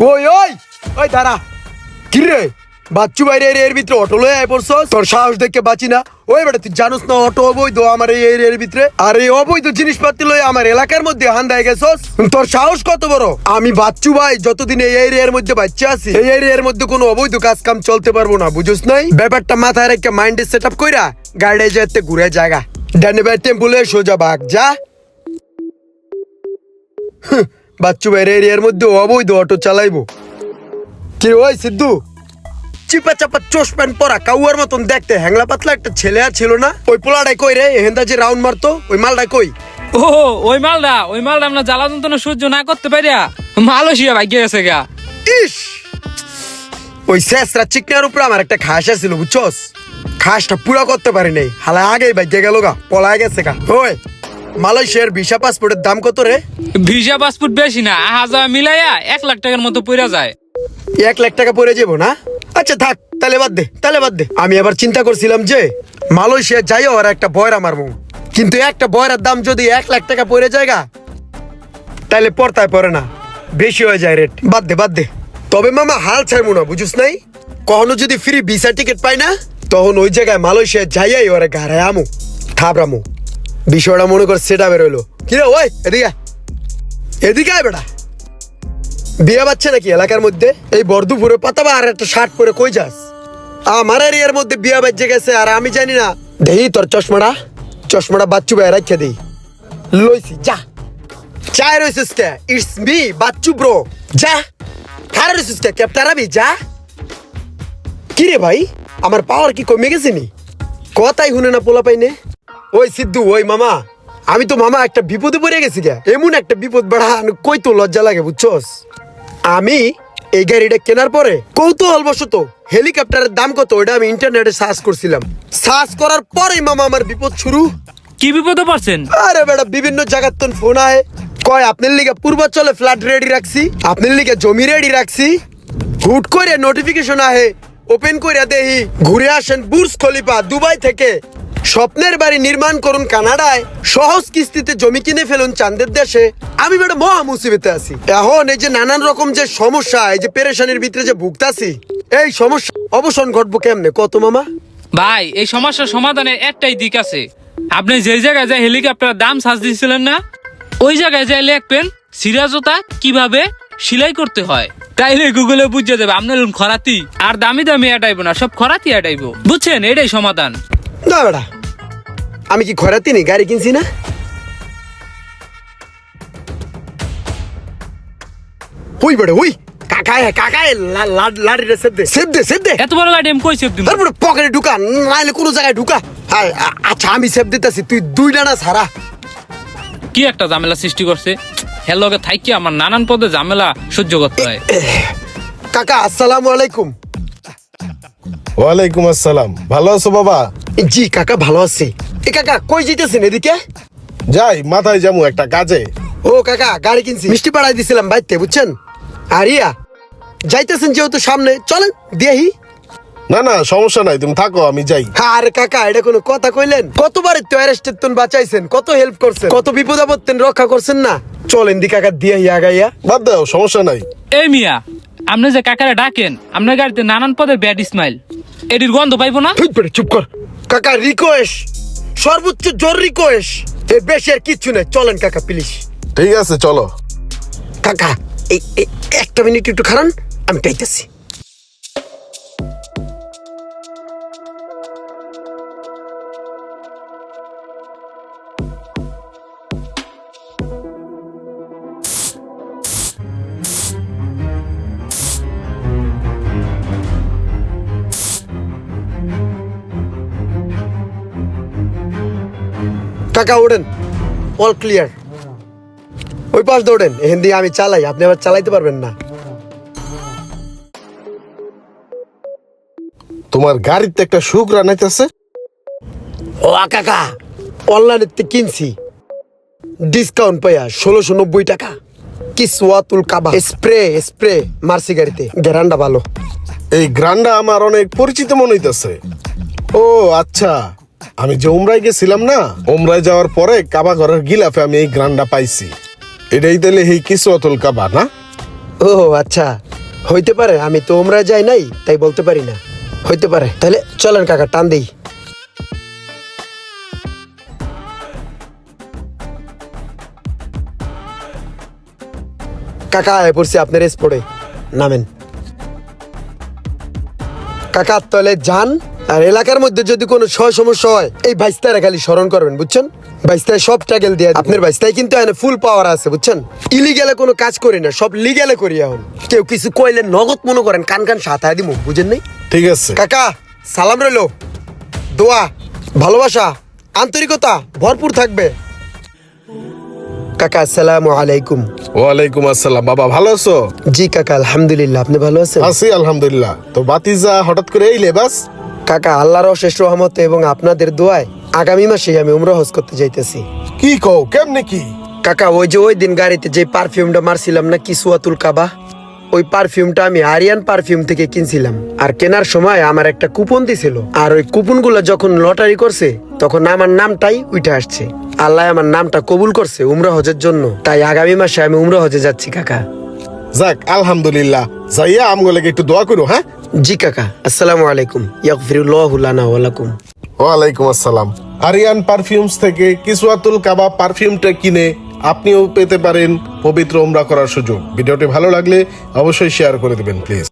ওই ওই ওই, দাঁড়া। কি রে? বাচ্চু বাইরে এর ভিতরে অটো লয়ে আয় পড়ছ তোর সাহস দেখে বাঁচি না। ওই বেটা, তুই জানোস না অটো অবৈধ আমার এই এর ভিতরে? আর এই অবৈধ জিনিসপাতি লয়ে আমার এলাকার মধ্যে হান্দায় গেছস? তোর সাহস কত বড়? আমি বাচ্চু ভাই, যতদিন এই এরিয়ার মধ্যে বাচ্চা আছি, এই এরিয়ার মধ্যে কোনো অবৈধ কাজ কাম চলতে পারব না, বুঝুস নাই? ব্যাপারটা মাথায় রেখে মাইন্ডে সেট আপ কইরা গাড়ি যেতে ঘুরে জায়গা। ডানে বাই টেম্পুলে সোজা বাঘ, যা। বাচ্চু ভাইয়ের এরিয়ার মধ্যে অবৈধ অটো চালাইবো। কি ওই সিদ্ধু? চিপা চাপা চোষ প্যান্ট পরা কাউয়ার মতন দেখতে হ্যাংলা পাতলা একটা ছেলে আর ছিল না। ওই পোলাটাই কই রে? হেন্দা যে রাউন্ড মারতো ওই মালটাই কই? ও ওই মালটা ওই মালটা আমরা জ্বালা যন্ত্রণা সহ্য না করতে পারিয়া মালয়েশিয়া ভাগ্যে গেছে গা। ইস! ওই শেষরা চিকনার উপরে আমার একটা খাস আছিল বুঝছস? খাসটা পুরা করতে পারি নাই হালা আগেই বাইকে গেল গা পলায় গেছে গা। ওই মালয়েশিয়ার ভিসা পাসপোর্টের দাম কত রে? ভিসা পাসপোর্ট বেশি না যাওয়া মিলাইয়া এক লাখ টাকার মতো পড়া যায়। এক লাখ টাকা পড়ে যাব না? আচ্ছা থাক তাহলে বাদ দে তাহলে বাদ দে। আমি আবার চিন্তা করছিলাম যে মালয়েশিয়া যাইও আর একটা বয়রা মারবো। কিন্তু একটা বয়রার দাম যদি এক লাখ টাকা পড়ে যায়গা তাহলে পড়তায় পড়ে না বেশি হয়ে যায় রেট বাদ দে বাদ দে। তবে মামা হাল ছাড়বো না বুঝুস নাই? কখনো যদি ফ্রি ভিসা টিকিট পাই না তখন ওই জায়গায় মালয়েশিয়া যাইয়াই ওরা ঘাড়ায় আমু থাবরামু বিষয়টা মনে কর সেটা বেরোলো কিরে ওই, এদিকে এদিকে আয় বেটা। বিয়ে বাচ্চা নাকি এলাকার মধ্যে? এই বর্ধুপুরে পাতাবা আর একটা শার্ট পরে কই যাস? আমার এরিয়ার মধ্যে বিয়ে বাচ্চা গেছে, আর আমি জানি না। দেই তোর চশমাটা। চশমাটা বাচ্চু ভাই রাখিয়ে দেই। লইছি, যা। চায় রইছিস কে? ইটস মি বাচ্চু ব্রো যা। খারে রইছিস কে? ক্যাপ্টারাবি যা। কি রে ভাই? আমার পাওয়ার কি কমে গেছে নি? কথাই শুনে না পোলা পাইনে ওই সিদ্ধু ওই মামা আমি তো মামা একটা বিপদে পড়ে গেছি গে। এমন একটা বিপদ বাড়া কই তো লজ্জা লাগে বুঝছস? আমি এই গাড়িটা কেনার পরে কৌতূহল বশত হেলিকপ্টারের দাম কত ওটা আমি ইন্টারনেটে সার্চ করছিলাম। সার্চ করার পরেই মামা আমার বিপদ শুরু। কি বিপদে পারছেন আরে বেটা বিভিন্ন জায়গার তো ফোন আয়। কয় আপনার লিগে পূর্বাচলে ফ্ল্যাট রেডি রাখছি আপনার লিগে জমি রেডি রাখছি। হুট করে নোটিফিকেশন আহে ওপেন করে দেহি ঘুরে আসেন বুর্জ খলিফা দুবাই থেকে। স্বপ্নের বাড়ি নির্মাণ করুন কানাডায় সহজ কিস্তিতে জমি কিনে ফেলুন চান্দের দেশে। আমি বেটা মহা মুসিবতে আছি। এখন এই যে নানান রকম যে সমস্যা এই যে পেরেশানির ভিতরে যে ভুগতাছি এই সমস্যা অবসান ঘটবো কেমনে? কত মামা? ভাই এই সমস্যার সমাধানের একটাই দিক আছে। আপনি যে জায়গায় যায় হেলিকপ্টার দাম সাজ দিয়েছিলেন না ওই জায়গায় যাই লিখবেন সিরাজতা কীভাবে সেলাই করতে হয়। তাইলে গুগলে বুঝে দেবে আপনার খরাতি। আর দামি দামি এটাইবো না সব খরাতি এটাইবো বুঝছেন? এটাই সমাধান। বেটা আমি কি খরাতি নি গাড়ি কিনছি না? হুই বেড়ে হুই। কাকায় কাকায় দে। দে দে। এত বড় গাড়ি আমি একদিন তারপরে পকেটে ঢুকা নাইলে কোনো জায়গায় ঢুকা। আচ্ছা আমি দিতেছি তুই দুই ডানা সারা কি একটা ঝামেলা সৃষ্টি করছে? হের লগে থাইকি আমার নানান পদে ঝামেলা সহ্য করতে হয়। কাকা আসসালামু আলাইকুম। ওয়ালাইকুম আসসালাম। ভালো আছো বাবা? জি কাকা ভালো আছি। এ কাকা কই যেতেছেন এদিকে? যাই মাথায় যাব একটা কাজে। ও কাকা গাড়ি কিনছি। মিষ্টি পাড়াই দিছিলাম বাইতে বুঝছেন? আর ইয়া যাইতেছেন যেহেতু সামনে চলেন দিয়েহি। না না সমস্যা নাই তুমি থাকো আমি যাই। আরে কাকা এটা কোনো কথা কইলেন? কতবার তো অ্যারেস্টের তুন বাঁচাইছেন কত হেল্প করছেন কত বিপদ আপত্তেন রক্ষা করছেন না? চলেন দি কাকা দিয়ে আগাইয়া। বাদ দাও সমস্যা নাই। এই মিয়া আপনি যে কাকারে ডাকেন আপনার গাড়িতে নানান পদের ব্যাড স্মাইল এটির গন্ধ পাইবো না? চুপ কর। কাকা রিকোয়েস্ট সর্বোচ্চ জরুরি রিকোয়েস্ট এই বেশি আর কিচ্ছু নেই চলেন কাকা প্লিজ ঠিক আছে চলো। কাকা এই এই একটা মিনিট একটু খারান আমি টাইতেছি কাকা ওঠেন। অল ক্লিয়ার ওই পাশ দৌড়েন। এখান দিয়ে আমি চালাই। আপনি আবার চালাইতে পারবেন না। তোমার গাড়িতে একটা সুখ রানাইতেছে ও কাকা। অনলাইনে কিনছি। ডিসকাউন্ট পাইয়া ষোলোশো নব্বই টাকা। কি সোয়াতুল কাবা স্প্রে স্প্রে মার্সি গাড়িতে। গ্যারান্ডা ভালো। এই গ্রান্ডা আমার অনেক পরিচিত মনে হইতেছে। ও আচ্ছা। আমি যে উমরাই গেছিলাম না, উমরায় যাওয়ার পরে কাবা ঘরের গিলাফে আমি এই গ্রান্ডা পাইছি। এটাই তাহলে এই কিছু অতুল কাবা, না? ও আচ্ছা। হইতে পারে, আমি তো ওমরা যাই নাই, তাই বলতে পারি না। হইতে পারে। তাহলে চলেন কাকা, টান দেই। কাকা আয় পড়ছি আপনার স্পোর্টে। নামেন। কাকা তলে যান। আর এলাকার মধ্যে যদি কোনো সয় সমস্যা হয় এই বাইস্তারা খালি স্মরণ করবেন বুঝছেন? বাইস্তায় সব ট্যাগেল দিয়ে আপনার বাইস্তায় কিন্তু এখানে ফুল পাওয়ার আছে বুঝছেন? ইলিগেলে কোনো কাজ করি না সব লিগেলে করি এখন। কেউ কিছু কইলে নগদ মনে করেন কান কান সাথায় দিব বুঝেন নাই? ঠিক আছে। কাকা সালাম রইল। দোয়া ভালোবাসা আন্তরিকতা ভরপুর থাকবে। কাকা আসসালামু আলাইকুম। ওয়ালাইকুম আসসালাম। বাবা ভালো আছো? জি কাকা আলহামদুলিল্লাহ। আপনি ভালো আছেন? আছি আলহামদুলিল্লাহ। তো বাতিজা হঠাৎ করে এই লেবাস কাকা আল্লাহর অশেষ রহমতে এবং আপনাদের দোয়ায় আগামী মাসে আমি উমরা হজ করতে যাইতেছি। কি কও কেমনে কি? কাকা ওই যে ওই দিন গাড়িতে যে পারফিউমটা মারছিলাম না কিসুয়াতুল কাবা? ওই পারফিউমটা আমি আরিয়ান পারফিউম থেকে কিনছিলাম। আর কেনার সময় আমার একটা কুপন দিছিল। আর ওই কুপনগুলো যখন লটারি করছে তখন আমার নামটাই উঠে আসছে। আল্লাহ আমার নামটা কবুল করছে উমরা হজের জন্য। তাই আগামী মাসে আমি উমরা হজে যাচ্ছি কাকা। যাক আলহামদুলিল্লাহ। যাইয়া আমগুলোকে একটু দোয়া করো হ্যাঁ? জি, কাকা। আসসালামু আলাইকুম। ইয়াগফিরুল্লাহু ওয়ালাকুম ওয়া লাকুম। ওয়ালাইকুম আসসালাম। আরিয়ান পারফিউমস থেকে কিসওয়াতুল কাবা পারফিউমটা কিনে আপনিও পেতে পারেন পবিত্র ওমরা করার সুযোগ। ভিডিওটি ভালো লাগলে অবশ্যই শেয়ার করে দেবেন, প্লিজ।